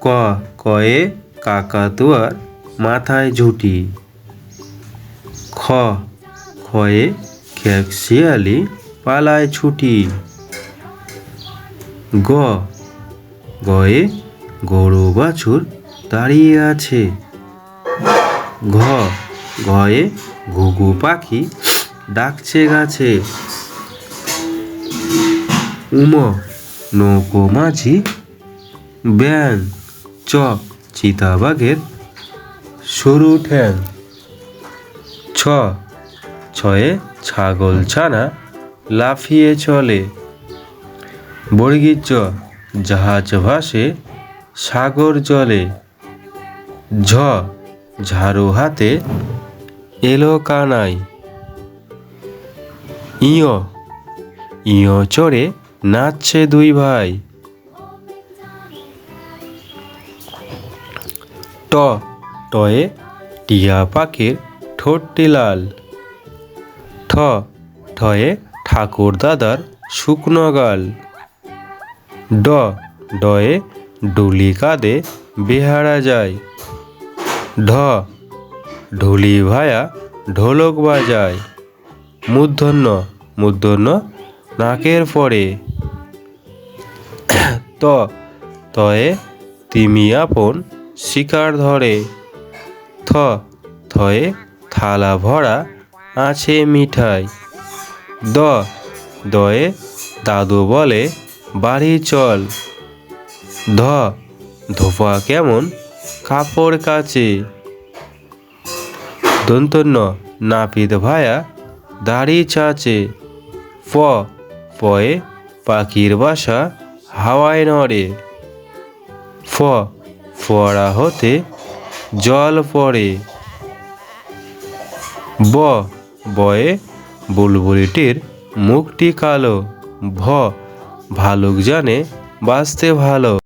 ক, কয়ে কাকাতুয়ার মাথায় ঝুঁটি। খ খয়ে খেক পালায় ছুটি। গ, গয়ে গরু বাছুর দাঁড়িয়ে আছে। ঘ ঘয়ে ঘুঘু পাখি ডাকছে গাছে। উম, নৌকো মাঝি ব্যাং চ চিতাবাঘের সরু ঠ্যাং। ছ, ছয়ে ছাগল ছানা লাফিয়ে চলে। বর্গীর চ জাহাজ ভাসে, সাগর জলে। ঝ, ঝাড়ু হাতে, এলো কানাই ইয় ইয় চড়ে নাচছে দুই ভাই। ট। টয়ে টিয়া পাখির ঠোঁটটি লাল ঠ ঠয়ে ঠাকুর দাদার শুকনো গাল। ড। ডয়ে ডুলি কাঁধে বেহারা যায়। ঢ। ঢুলি ভায়া ঢোলক বাজায়। মূর্ধন্য মূর্ধন্য নাকের পরে। ত তয়ে তিমি আপন শিকার ধরে। থ, থয়ে থালা ভরা আছে মিঠাই। দ, দয়ে দাদু বলে, বাড়ি চল। ধ, ধোপা কেমন কাপড় কাচে। দন্তন্য নাপিত ভায়া দাড়ি চাচে। প পয়ে পাখির বাসা হাওয়ায় নড়ে। ফ ফোয়ারা হতে জল পড়ে। ব বয়ে বুলবুলিটির মুখটি কালো। ভ ভালুক জানে বাঁচতে ভালো।